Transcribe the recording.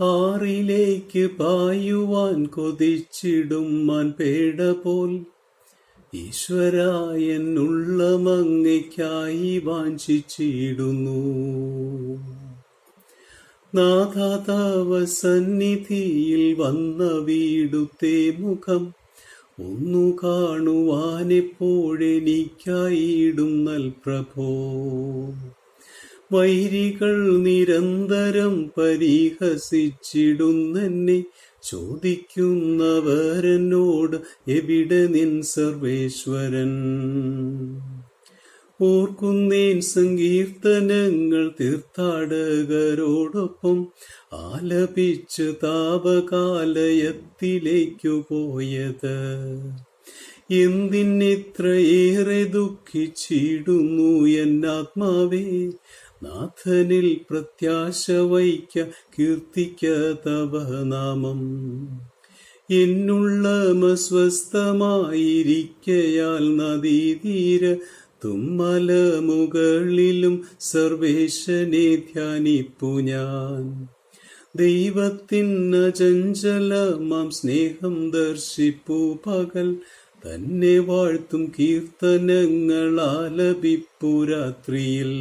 ആറിലേക്ക് പായുവാൻ കൊതിച്ചിടും മാൻ പേട പോൽ. ഈശ്വരായെന്നുള്ള മങ്ങയ്ക്കായി വാഞ്ചിച്ചിടുന്നു. നാഥാതാവ സന്നിധിയിൽ വന്ന വീടുത്തെ മുഖം ഒന്നു കാണുവാനെപ്പോഴെനിക്കായിടും പ്രഭോ വൈരികൾ നിരന്തരം പരിഹസിച്ചിടുന്നെന്നെ. ചോദിക്കുന്നവരെന്നോട് എവിടെ നിൻ സർവേശ്വരൻ? ഓർക്കുന്നേൻ സങ്കീർത്തനങ്ങൾ തീർത്ഥാടകരോടൊപ്പം ആലപിച്ച് താപകാലയത്തിലേക്കു പോയത്. എന്തിനിത്രയേറെ ദുഃഖിച്ചിടുന്നു എന്നാത്മാവേ. നാഥനിൽ പ്രത്യാശ വൈക്ക കീർത്തിക്ക തവ നാമം. എന്നുള്ള സ്വസ്ഥമായിരിക്കയാൽ നദീതീര തുമ്മല മുകളിലും സർവേശനെ ധ്യാനിപ്പു ഞാൻ. ചഞ്ചലമാം സ്നേഹം ദർശിപ്പു പകൽ തന്നെ വാഴ്ത്തും കീർത്തനങ്ങൾ ആലപിപ്പു രാത്രിയിൽ.